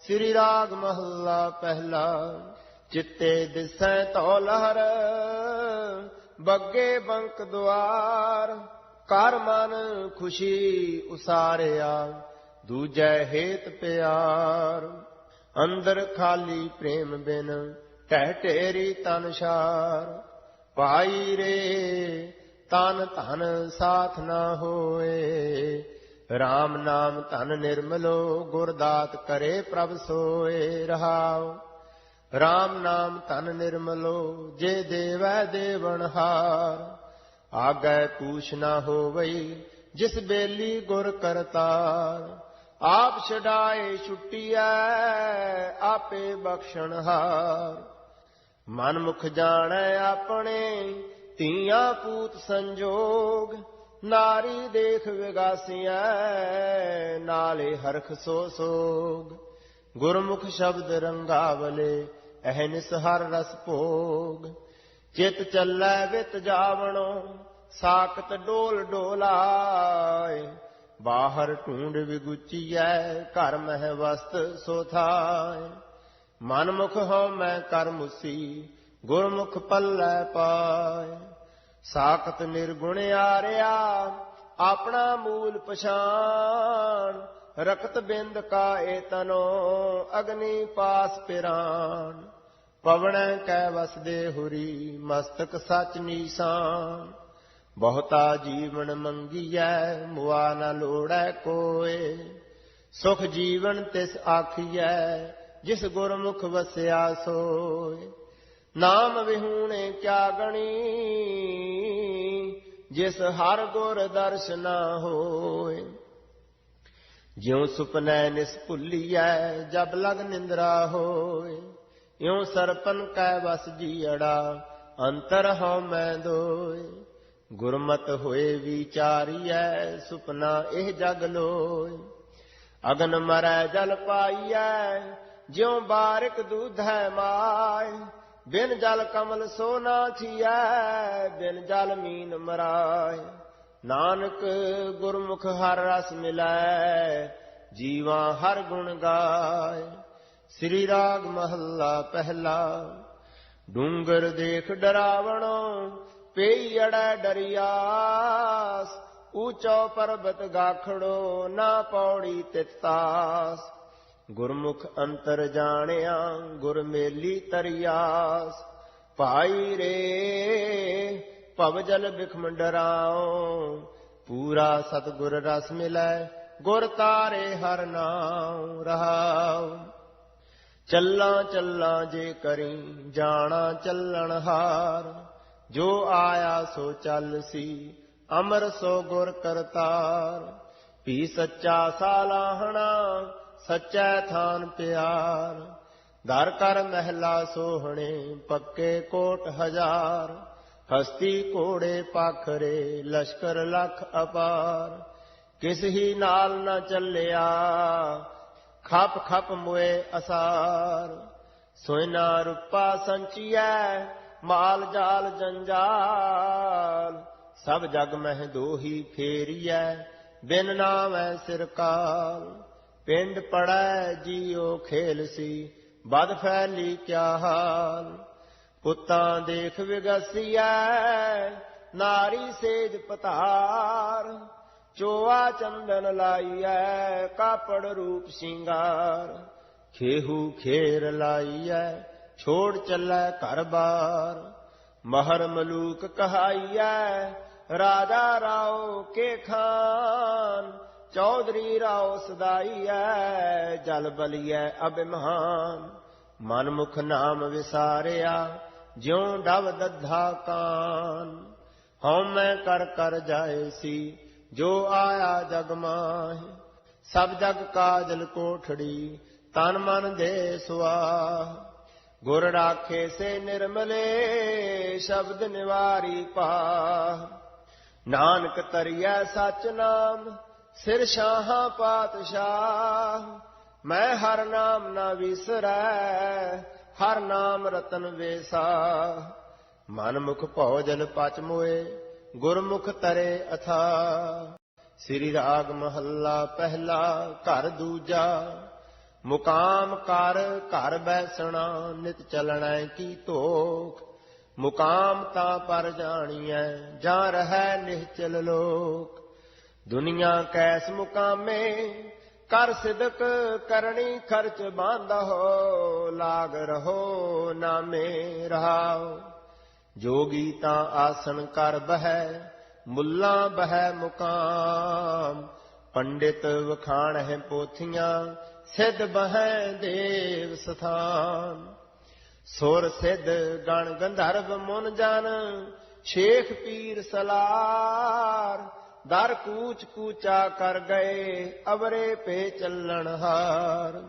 ਸ੍ਰੀ ਰਾਗ ਮਹੱਲਾ ਪਹਿਲਾ, ਚਿੱਟੇ ਦਿਸੈ ਤੋ ਲਹਰ, ਬੱਗੇ ਬੰਕ ਦੁਆਰ ਕਰ ਮਨ ਖੁਸ਼ੀ ਉਸਾਰਿਆ, ਦੂਜੈ ਹੇਤ ਪਿਆਰ। ਅੰਦਰ ਖਾਲੀ ਪ੍ਰੇਮ ਬਿਨ ਟਹਿ ਢੇਰੀ ਤਨਸ਼ਾਰ ਪਾਈ ਰੇ, ਤਨ ਧਨ ਸਾਥ ਨਾ ਹੋਏ RAM ਨਾਮ ਧਨ ਨਿਰਮਲੋ, ਗੁਰਦਾਤ ਕਰੇ ਪ੍ਰਭ ਸੋਏ ਰਹਾਉ। RAM ਨਾਮ ਧਨ ਨਿਰਮਲੋ, ਜੇ ਦੇਵੈ ਦੇਵਨ ਹਾਰ। ਆਗੈ ਪੂਛ ਨਾ ਹੋਵਈ, ਜਿਸ ਬੇਲੀ ਗੁਰ ਕਰਤਾਰ। ਆਪ ਛਡਾਏ ਛੁੱਟੀਐ, ਆਪੇ ਬਖਸ਼ਣ ਹਾਰ। ਮਨ ਮੁਖ ਜਾਣੈ ਆਪਣੇ ਤੀਆਂ ਪੂਤ ਸੰਜੋਗ। ਨਾਰੀ ਦੇਖ ਵਿਗਾਸੀਐ, ਨਾਲੇ ਹਰਖ ਸੋ ਸੋਗ। ਗੁਰਮੁਖ ਸ਼ਬਦ ਰੰਗਾਵਲੇ ਅਹਨਿਸ ਹਰ ਰਸ ਭੋਗ। ਚਿਤ ਚੱਲੈ ਵਿਤ ਜਾਵਣੋ, ਸਾਖਤ ਡੋਲ ਡੋਲਾਏ। ਬਾਹਰ ਢੂੰਡ ਵਿਗੁਚੀਐ, ਘਰ ਮਹਿ ਵਸਤ ਸੋਥਾਏ ਮਨ ਮੁਖ ਹੋ ਮੈਂ ਕਰ ਮੁਸੀ ਗੁਰਮੁਖ ਪੱਲੈ ਪਾਏ। ਸਾਖਤ ਨਿਰਗੁਣ ਆਰਿਆ, ਆਪਣਾ ਮੂਲ ਪਛਾਨ ਰਕਤ ਬਿੰਦ ਕਾ ਏ ਤਨੋ, ਅਗਨੀ ਪਾਸ ਪਿਰਾਨ ਪਵਣੈ ਕੈ ਵਸਦੇ ਹੁਰੀ, ਮਸਤਕ ਸਚ ਨੀਸਾਨ। ਬਹੁਤਾ ਜੀਵਨ ਮੰਗੀਐ, ਮੁਆ ਨ ਲੋੜੈ ਕੋਏ। ਸੁਖ ਜੀਵਨ ਤਿਸ ਆਖੀਐ, ਜਿਸ ਗੁਰਮੁਖ ਵਸਿਆ ਸੋਏ। ਨਾਮ ਵਿਹੂਣੇ ਕਿਆ ਗਣੀ? ਜਿਸ ਹਰ ਗੁਰ ਦਰਸ਼ਨਾ ਹੋਏ। ਜਿਉ ਸੁਪਨੈ ਨਿਸ ਭੁੱਲੀਐ, ਜਬ ਲਗ ਨਿੰਦਰਾ ਹੋਏ। ਇਉ ਸਰਪਨ ਕੈ ਵਸ ਜੀੜਾ ਅੰਤਰ ਹਉ ਮੈਂ ਦੋਏ। ਗੁਰਮਤ ਹੋਏ ਵਿਚਾਰੀਐ, ਸੁਪਨਾ ਇਹ ਜਗ ਲੋਏ। ਅਗਨ ਮਰੈ ਜਲ ਪਾਈਐ, ਜਿਉ ਬਾਰਿਕ ਹੈ ਮਾਏ। ਬਿਨ ਜਲ ਕਮਲ ਸੋਨਾ ਥੀਐ, ਬਿਨ ਜਲ ਮੀਨ ਮਰਾਏ। ਨਾਨਕ ਗੁਰਮੁਖ ਹਰ ਰਸ ਮਿਲੈ, ਜੀਵਾ ਹਰ ਗੁਣ ਗਾਏ। ਸ੍ਰੀ ਰਾਗ ਮਹੱਲਾ ਪਹਿਲਾ, ਡੂੰਗਰ ਦੇਖ ਡਰਾਵਣੋ, ਪਈ ਅੜੈ ਡਰਿਆਸ। ਊਚੋ ਪਰਬਤ ਗਾਖੜੋ, ਨਾ ਪੌੜੀ ਤਿਤਾਸ ਗੁਰਮੁਖ ਅੰਤਰ ਜਾਣਿਆ, ਗੁਰ ਮੇਲੀ ਤਰਿਆਸ। ਭਾਈ ਰੇ, ਭਵ ਜਲ ਬਿਖਮ ਪੂਰਾ ਸਤਗੁਰ ਰਸ ਮਿਲੈ, ਗੁਰ ਤਾਰੇ ਹਰ ਨਾਮ ਰਹਾਉ। ਚੱਲਾਂ ਚੱਲਾਂ ਜੇ ਕਰੀ, ਜਾਣਾ ਚੱਲਣ ਹਾਰ। ਜੋ ਆਇਆ ਸੋ ਚੱਲ ਸੀ, ਅਮਰ ਸੋ ਗੁਰ ਕਰਤਾਰ। ਪੀ ਸੱਚਾ ਸਾਲਾਹਣਾ ਸੱਚੈ ਥਾਨ ਪਿਆਰ। ਦਰ ਕਰ ਮਹਿਲਾ ਸੋਹਣੇ, ਪੱਕੇ ਕੋਟ ਹਜ਼ਾਰ। ਹਸਤੀ ਘੋੜੇ ਪਾਖਰੇ, ਲਸ਼ਕਰ ਲਖ ਅਪਾਰ। ਕਿਸ ਹੀ ਨਾਲ ਨਾ ਚੱਲਿਆ, ਖਪ ਖਪ ਮੁਏ ਅਸਾਰ। ਸੋਇਨਾ ਰੁਪਾ ਸੰਚੀਐ, ਮਾਲ ਜਾਲ ਜੰਜਾਲ। ਸਭ ਜਗ ਮਹਿ ਦੋਹੀ ਫੇਰੀਐ, ਬਿਨ ਨਾਮੈ ਸਿਰ ਕਾਲ ਪਿੰਡ ਪੜੈ ਜੀਉ ਖੇਲ ਸੀ ਬਦ ਫੈਲੀ ਕਿਆ ਹਾਲ। ਪੁੱਤਾਂ ਦੇਖ ਵਿਗਸੀਐ, ਨਾਰੀ ਸੇਜ ਪਤਾਰ। ਚੋਆ ਚੰਦਨ ਲਾਈਐ, ਕਾਪੜ ਰੂਪ ਸਿੰਗਾਰ। ਖੇਹੂ ਖੇਰ ਲਾਈਐ, ਛੋੜ ਚੱਲੈ ਘਰ ਬਾਰ। ਮਹਰ ਮਲੂਕ ਕਹਾਈਐ, ਰਾਜਾ ਰਾਓ ਕੇ ਖਾਨ। ਚੌਧਰੀ ਰਾਓ ਸਦਾਈਐ ਜਲ ਬਲੀਐ ਅਬਿਮਾਨ ਮਨ ਮੁਖ ਨਾਮ ਵਿਸਾਰਿਆ, ਜਿਉ ਡਵ ਦੱਧਾ ਕਾਨ। ਹਉ ਮੈਂ ਕਰ ਕਰ ਜਾਏ ਸੀ, ਜੋ ਆਇਆ ਜਗ ਮਾਹਿ। ਸਭ ਜਗ ਕਾਜਲ ਕੋਠੜੀ, ਤਨ ਮਨ ਦੇ ਸੁਆਹ। ਗੁਰ ਰਾਖੇ ਸੇ ਨਿਰਮਲੇ, ਸ਼ਬਦ ਨਿਵਾਰੀ ਪਾ ਨਾਨਕ ਤਰੀਐ ਸਚ ਨਾਮ ਸਿਰ ਸ਼ਾਹਾਂ ਪਾਤਸ਼ਾਹ, ਮੈਂ ਹਰ ਨਾਮ ਨਾ ਵਿਸਰੈ, ਹਰ ਨਾਮ ਰਤਨ ਵੇਸਾ। ਮਨ ਮੁਖ ਭੋਜਨ ਜਲ ਪਚ ਮੋਏ, ਗੁਰਮੁਖ ਤਰੇ ਅਥਾ। ਸ੍ਰੀ ਰਾਗ ਮਹੱਲਾ ਪਹਿਲਾ, ਘਰ ਦੂਜਾ। ਮੁਕਾਮ ਕਰ, ਘਰ ਬੈਸਣਾ, ਨਿਤ ਚਲਣੈ ਕੀ ਧੋਖ। ਮੁਕਾਮ ਤਾਂ ਪਰ ਜਾਣੀਐ, ਜਾਂ ਰਹੈ ਨਿਹਚਲ ਲੋਕ। ਦੁਨੀਆ ਕੈਸ ਮੁਕਾਮੇ, ਕਰ ਸਿਦਕ ਕਰਨੀ ਖਰਚ ਬਾਂਧਾ ਹੋ ਲਾਗ ਰਹੋ ਨਾਮੇ ਰਹਾਓ ਜੋਗੀ ਤਾਂ ਆਸਣ ਕਰ ਬਹਿ, ਮੁੱਲਾ ਬਹਿ ਮੁਕਾਮ। ਪੰਡਿਤ ਵਖਾਣ ਹੈ ਪੋਥੀਆਂ, ਸਿੱਧ ਬਹਿ ਦੇਵ ਸਥਾਨ। ਸੁਰ ਸਿੱਧ ਗਣ ਗੰਧਰਵ ਮੁਨ ਜਨ ਸ਼ੇਖ ਪੀਰ ਸਲਾਰ ਦਰ ਕੂਚ ਕੂਚਾ ਕਰ ਗਏ, ਅਵਰੇ ਪੇ ਚੱਲਣ ਹਾਰ।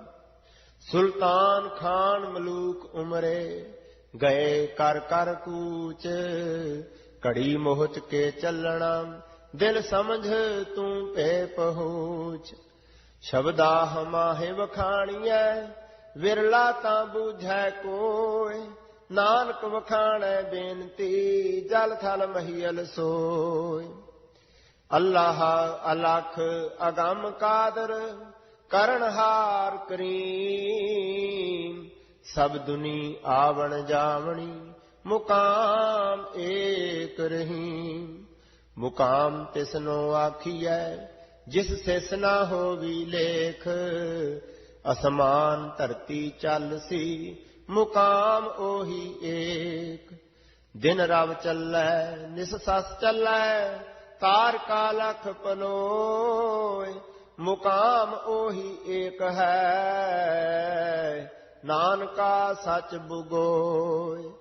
ਸੁਲਤਾਨ ਖਾਨ ਮਲੂਕ ਉਮਰੇ, ਗਏ ਕਰ ਕਰ ਕੂਚ। ਕੜੀ ਮੋਹਚ ਕੇ ਚੱਲਣਾ, ਦਿਲ ਸਮਝ ਤੂੰ ਪੇ ਪਹੁੰਚ। ਸ਼ਬਦਾ ਹਮਾਹੇ ਵਖਾਣੀਐ, ਵਿਰਲਾ ਤਾਂ ਬੂਝੈ ਕੋਏ ਨਾਨਕ ਵਖਾਣੈ ਬੇਨਤੀ, ਜਲ ਥਲ ਮਹੀਲ ਸੋਏ ਅੱਲਾਹ, ਅਲਖ, ਅਗੰਮ, ਕਾਦਰ, ਕਰਨਹਾਰ, ਕਰੀਮ। ਸਭ ਦੁਨੀ ਆਵਣ ਜਾਵਣੀ, ਮੁਕਾਮ ਏਕ ਰਹੀਮ। ਮੁਕਾਮ ਤਿਸਨੋ ਆਖੀਐ, ਜਿਸ ਸਿਸ ਨਾ ਹੋਵੀ ਲੇਖ। ਅਸਮਾਨ ਧਰਤੀ ਚੱਲ ਸੀ, ਮੁਕਾਮ ਉਹੀ ਏਕ। ਦਿਨ ਰਵ ਚੱਲੈ, ਨਿਸ ਸਸ ਚੱਲੈ ਤਾਰ ਕਾ ਲਖ ਪਲੋਏ ਮੁਕਾਮ ਉਹੀ ਏਕ ਹੈ। ਨਾਨਕਾ ਸੱਚ ਬੁਗੋਏ,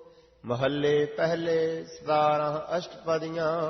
ਮਹੱਲੇ ਪਹਿਲੇ 17 ਅਸ਼ਟਪਦੀਆਂ।